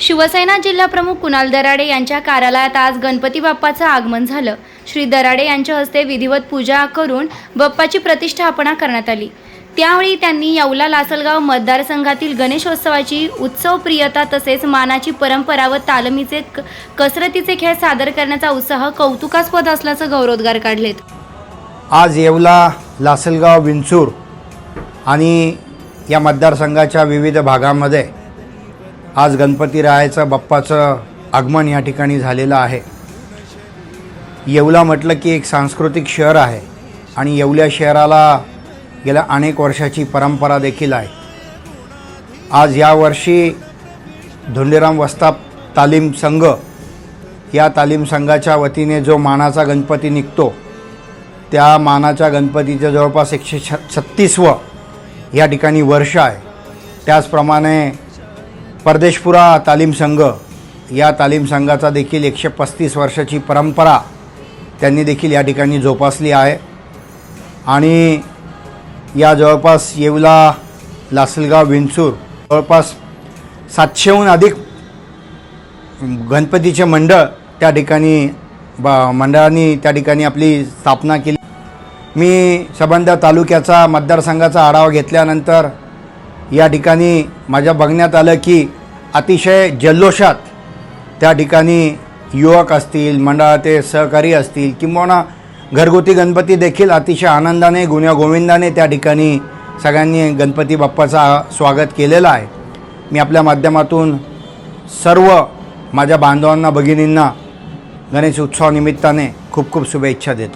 शिवसेना जिल्हाप्रमुख कुणाल दराडे यांच्या कार्यालयात आज गणपती बाप्पाचं आगमन झालं. श्री दराडे यांच्या हस्ते विधिवत पूजा करून बाप्पाची प्रतिष्ठापना करण्यात आली. त्यावेळी त्यांनी येवला लासलगाव मतदारसंघातील गणेशोत्सवाची उत्सवप्रियता तसेच मानाची परंपरा व तालमीचे क- कसरतीचे खेळ सादर करण्याचा उत्साह कौतुकास्पद असल्याचं गौरवोद्गार काढलेत. आज येवला लासलगाव विंचूर आणि या मतदारसंघाच्या विविध भागामध्ये आज गणपतीरायाचं बाप्पाचं आगमन या ठिकाणी झालेलं आहे. येवला म्हटलं की एक सांस्कृतिक शहर आहे आणि येवल्या शहराला गेल्या अनेक वर्षाची परंपरा देखील आहे. आज यावर्षी धोंडीराम वस्ताप तालीम संघ या तालीम संघाच्या वतीने जो मानाचा गणपती निघतो त्या मानाच्या गणपतीचं जवळपास एकशे छ छत्तीसवं या ठिकाणी वर्ष आहे. त्याचप्रमाणे परदेशपुरा तालीम संघ या तालीम संघाचा देखील एकशे पस्तीस वर्षाची परंपरा त्यांनी देखील या ठिकाणी जोपासली आहे. आणि या जवळपास येवला लासलगाव विंचूर जवळपास सातशेहून अधिक गणपतीचे मंडळ त्या ठिकाणी ब मंडळांनी त्या ठिकाणी आपली स्थापना केली. मी संबंध तालुक्याचा मतदारसंघाचा आढावा घेतल्यानंतर या ठिकाणी माझ्या बघण्यात आलं की अतिशय जल्लोषात त्या ठिकाणी युवक असतील मंडळाचे सहकारी असतील किंबहुना घरगुती गणपती देखील अतिशय आनंदाने गुण्यागोविंदाने त्या ठिकाणी सगळ्यांनी गणपती बाप्पाचा स्वागत केलेलं आहे. मी आपल्या माध्यमातून सर्व माझ्या बांधवांना भगिनींना गणेश उत्सवानिमित्ताने खूप खूप शुभेच्छा देतो.